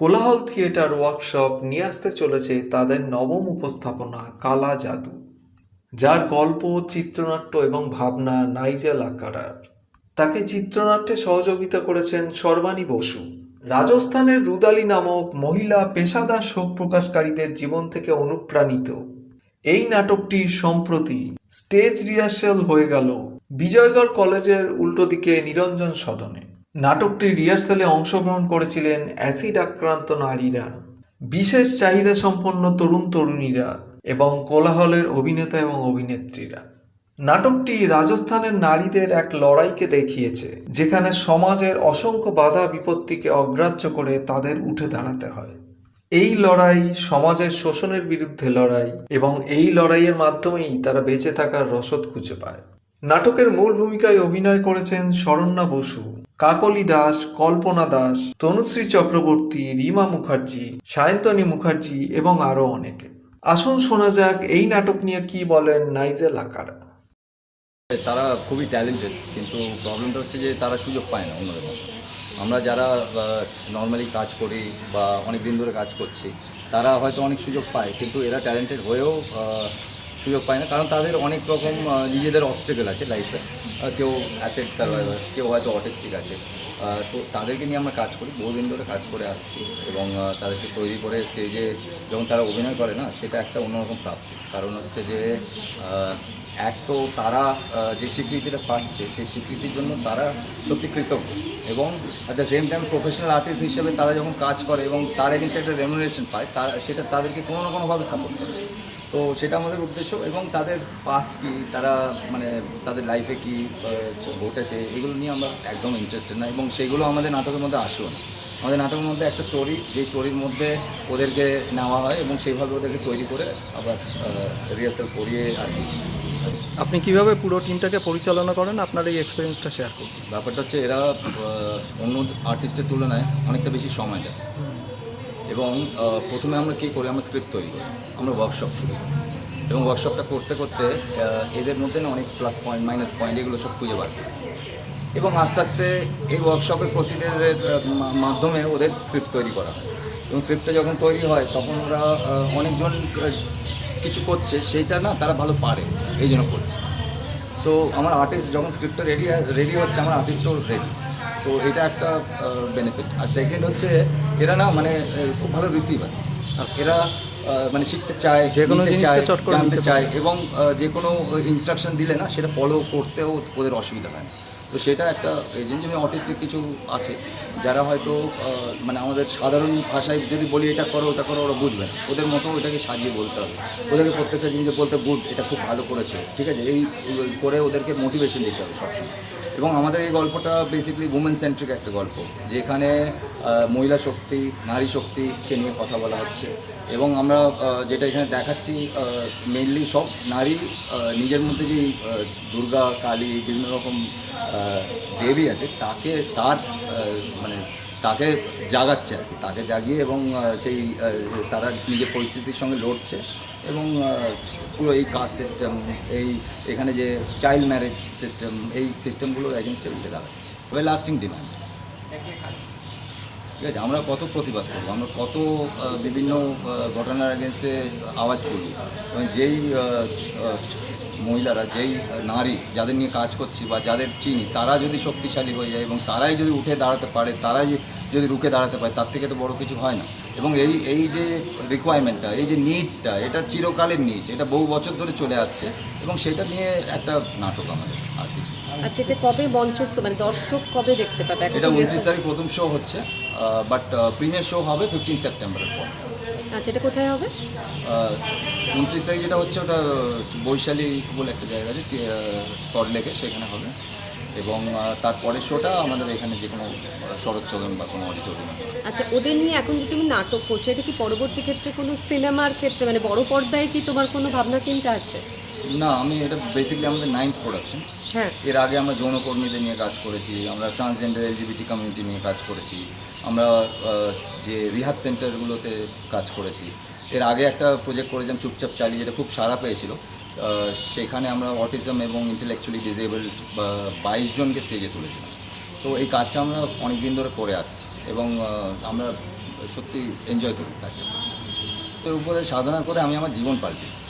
কোলাহল theatre workshop নিয়ে আসতে চলেছে তাদের নবম উপস্থাপনা, কালা জাদু, যার গল্প, চিত্রনাট্য এবং ভাবনা নাইজেল আকারার। তাকে চিত্রনাট্যে সহযোগিতা করেছেন সর্বাণী বসু। রাজস্থানের রুদালি নামক মহিলা পেশাদার শোক প্রকাশকারীদের জীবন থেকে অনুপ্রাণিত। এই নাটকটির সম্প্রতি স্টেজ রিহার্সাল হয়ে গেল বিজয়গড় কলেজের উল্টো দিকে নিরঞ্জন সদনে। নাটকটির রিহার্সালে অংশগ্রহণ করেছিলেন অ্যাসিড আক্রান্ত নারীরা। বিশেষ চাহিদা সম্পন্ন তরুণ তরুণীরা এবং কোলাহলের অভিনেতা এবং অভিনেত্রীরা। নাটকটি রাজস্থানের নারীদের এক লড়াইকে দেখিয়েছে, যেখানে সমাজের অসংখ্য বাধা বিপত্তিকে অগ্রাহ্য করে তাদের উঠে দাঁড়াতে হয়। এই লড়াই সমাজের শোষণের বিরুদ্ধে লড়াই এবং এই লড়াইয়ের মাধ্যমেই তারা বেঁচে থাকার রসদ খুঁজে পায়। নাটকের মূল ভূমিকায় অভিনয় করেছেন শরণ্যা বসু, কাকলি দাস, কল্পনা দাস, তনুশ্রী চক্রবর্তী, রিমা মুখার্জি, সায়ন্তনী মুখার্জি এবং আরও অনেকে। আসুন শোনা যাক এই নাটক নিয়ে কি বলেন নাইজেল আকারা। তারা খুবই ট্যালেন্টেড কিন্তু প্রবলেমটা হচ্ছে যে তারা সুযোগ পায় না অন্যদের আমরা যারা নর্মালি কাজ করি বা অনেক দিন ধরে কাজ করছি, তারা হয়তো অনেক সুযোগ পায়, কিন্তু এরা ট্যালেন্টেড হয়েও সুযোগ পায় না। কারণ তাদের অনেক রকম নিজেদের অবস্টেকেল আছে লাইফে কেউ অ্যাসেট সার্ভাইভার কেউ হয়তো অটিস্টিক আছে। তো তাদেরকে নিয়ে আমরা কাজ করি। বহুদিন ধরে কাজ করে আসছি এবং তাদেরকে তৈরি করে স্টেজে যখন তারা অভিনয় করে না, সেটা একটা অন্যরকম প্রাপ্তি। কারণ হচ্ছে যে এক তো তারা যে স্বীকৃতিটা পাচ্ছে, সেই স্বীকৃতির জন্য তারা সত্যি কৃতজ্ঞ। এবং at the same time professional artist হিসেবে তারা যখন কাজ করে এবং তার এগেন্সে একটা রেমুনারেশন পায়, তার, সেটা তাদেরকে কোনো না কোনোভাবে সাপোর্ট করে। তো সেটা আমাদের উদ্দেশ্য এবং তাদের পাস্ট কি তারা মানে তাদের লাইফে কি ঘটেছে এগুলো নিয়ে আমরা একদম ইন্টারেস্টেড না এবং সেগুলো আমাদের নাটকের মধ্যে আসেও না। আমাদের নাটকের মধ্যে একটা স্টোরি যে স্টোরির মধ্যে ওদেরকে নেওয়া হয় এবং সেইভাবে ওদেরকে তৈরি করে আবার রিহার্সাল করিয়ে আর কি। আপনি কীভাবে পুরো টিমটাকে পরিচালনা করেন? আপনার এই এক্সপিরিয়েন্সটা শেয়ার করুন। ব্যাপারটা হচ্ছে এরা অন্য আর্টিস্টের তুলনায় অনেকটা বেশি সময় দেয়। এবং প্রথমে আমরা কী করি? আমরা স্ক্রিপ্ট তৈরি করি। আমরা ওয়ার্কশপ শুরু করি। এবং ওয়ার্কশপটা করতে করতে এদের মধ্যে না অনেক প্লাস পয়েন্ট মাইনাস পয়েন্ট এগুলো সব খুঁজে বার এবং আস্তে আস্তে এই ওয়ার্কশপের প্রসিডিউরের মাধ্যমে ওদের স্ক্রিপ্ট তৈরি করা হয়। এবং স্ক্রিপ্টটা যখন তৈরি হয়, তখন ওরা অনেকজন কিছু করছে, সেইটা না তারা ভালো পারে, এই জন্য করছে। সো আমার আর্টিস্ট যখন স্ক্রিপ্টটা রেডি রেডি হচ্ছে, আমার আর্টিস্টও রেডি তো এটা একটা বেনিফিট আর সেকেন্ড হচ্ছে এরা না মানে খুব ভালো রিসিভার এরা মানে শিখতে চায় যে কোনো জিনিসকে চায়, চট করে জানতে চায় এবং যে কোনো ইনস্ট্রাকশন দিলে না সেটা ফলো করতেও ওদের অসুবিধা হয় না। তো সেটা একটা এই জন্য অটিস্টিক কিছু আছে যারা হয়তো মানে আমাদের সাধারণ ভাষায় যদি বলি এটা করো ওটা করো ওরা বুঝবে না। ওদের মতো ওটাকে সাজিয়ে বলতে হবে। ওদেরকে প্রত্যেকটা জিনিসে বলতে গুড এটা খুব ভালো করেছে। ঠিক আছে? এই করে ওদেরকে মোটিভেশন দিতে হবে সবসময়। এবং আমাদের এই গল্পটা বেসিক্যালি উমেন সেন্ট্রিক একটা গল্প, যেখানে মহিলা শক্তি, নারী শক্তিকে নিয়ে কথা বলা হচ্ছে। এবং আমরা যেটা এখানে দেখাচ্ছি মেনলি সব নারী নিজের মধ্যে যে দুর্গা, কালী, বিভিন্ন রকম দেবী আছে, তাকে, তার মানে তাকে জাগাচ্ছে আর কি, তাকে জাগিয়ে এবং সেই তারা নিজের পরিস্থিতির সঙ্গে লড়ছে। এবং পুরো এই কাস্ট সিস্টেম এই এখানে যে চাইল্ড ম্যারেজ সিস্টেম এই সিস্টেমগুলোর এগেনস্টে উঠে দাঁড়াচ্ছে তবে লাস্টিং ডিমান্ড ঠিক আছে, আমরা কত প্রতিবাদ করব? আমরা কত বিভিন্ন ঘটনার এগেনস্টে আওয়াজ তুলব? এবং যেই মহিলারা, যেই নারী যাদের নিয়ে কাজ করছি বা যাদের চিনি, তারা যদি শক্তিশালী হয়ে যায় এবং তারাই যদি উঠে দাঁড়াতে পারে, তারাই যদি রুখে দাঁড়াতে পারে তার থেকে তো বড় কিছু হয় না। এবং এই এই যে রিকোয়ারমেন্টটা এই যে নিডটা এটা চিরকালের নিড এটা বহু বছর ধরে চলে আসছে এবং সেটা নিয়ে একটা নাটক আমাদের আর কিছু আচ্ছা এটা কবে মঞ্চস্থ মানে দর্শক কবে দেখতে পাবে? এটা উনত্রিশ তারিখ প্রথম শো হচ্ছে বাট প্রিমিয়ার শো হবে ফিফটিন সেপ্টেম্বরের পর। আচ্ছা এটা কোথায় হবে? উনত্রিশ তারিখ যেটা হচ্ছে ওটা বৈশালী বলে একটা জায়গা আছে সল্ট লেকে সেখানে হবে। এবং তারপরের শোটা আমাদের এখানে যে কোনো আহ, শরৎ সদন বা কোনো অডিটোরিয়াম আচ্ছা ওদের নিয়ে এখন যে তুমি নাটক করছ এটা কি পরবর্তী ক্ষেত্রে কোনো সিনেমার ক্ষেত্রে মানে বড় পর্দায় কি তোমার কোনো ভাবনা চিন্তা আছে? না আমি এটা বেসিক্যালি আমাদের নাইন্থ প্রোডাকশন হ্যাঁ। এর আগে আমরা যৌনকর্মীদের নিয়ে কাজ করেছি আমরা ট্রান্সজেন্ডার এলজিবিটি কমিউনিটি নিয়ে কাজ করেছি আমরা যে রিহাব সেন্টারগুলোতে কাজ করেছি। এর আগে একটা প্রজেক্ট করেছিলাম চুপচাপ চালিয়ে যেটা খুব সাড়া পেয়েছিল। সেখানে আমরা অটিজম এবং ইন্টেলেকচুয়ালি ডিসেবলড বাইশ জনকে স্টেজে তুলেছিলাম। তো এই কাজটা আমরা অনেক দিন ধরে করে আসছি এবং আমরা সত্যি এনজয় করি কাজটা। এর উপরে সাধনা করে আমি আমার জীবন পাল্টেছি।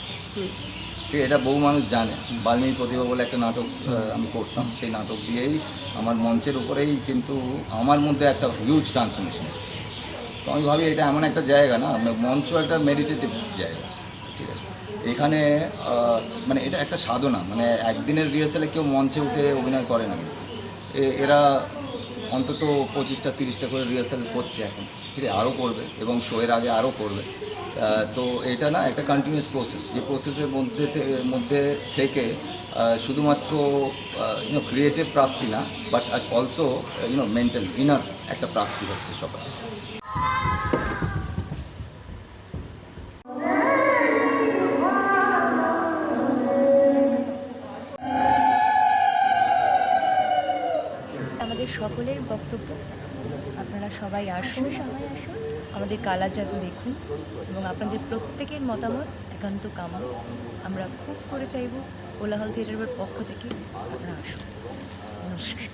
এটা বহু মানুষ জানে। বাল্মীর প্রতিভা বলে একটা নাটক আমি করতাম। সেই নাটক দিয়েই আমার মঞ্চের উপরেই কিন্তু আমার মধ্যে একটা হিউজ ট্রান্সফরমেশন এসেছে। তো আমি ভাবি এটা এমন একটা জায়গা না, মঞ্চ একটা মেডিটেটিভ জায়গা। ঠিক আছে এখানে মানে এটা একটা সাধনা মানে একদিনের রিহার্সালে কেউ মঞ্চে উঠে অভিনয় করে না কিন্তু। এরা অন্তত পঁচিশটা, তিরিশটা করে রিহার্সাল করছে এখন। ঠিক আরও করবে এবং শোয়ের আগে আরও করবে। তো এটা না একটা কন্টিনিউয়াস প্রসেস যে প্রসেসের মধ্যে মধ্যে থেকে শুধুমাত্র ইউনো ক্রিয়েটিভ প্রাপ্তি না but also you know mental inner একটা প্রাপ্তি হচ্ছে সবার। সকলের বক্তব্য। আপনারা সবাই আসুন। সবাই আসুন আমাদের কালা জাদু দেখুন এবং আপনাদের প্রত্যেকের মতামত একান্ত কামা আমরা খুব করে চাইব কোলাহল থিয়েটারের পক্ষ থেকে আপনারা আসুন। নমস্কার।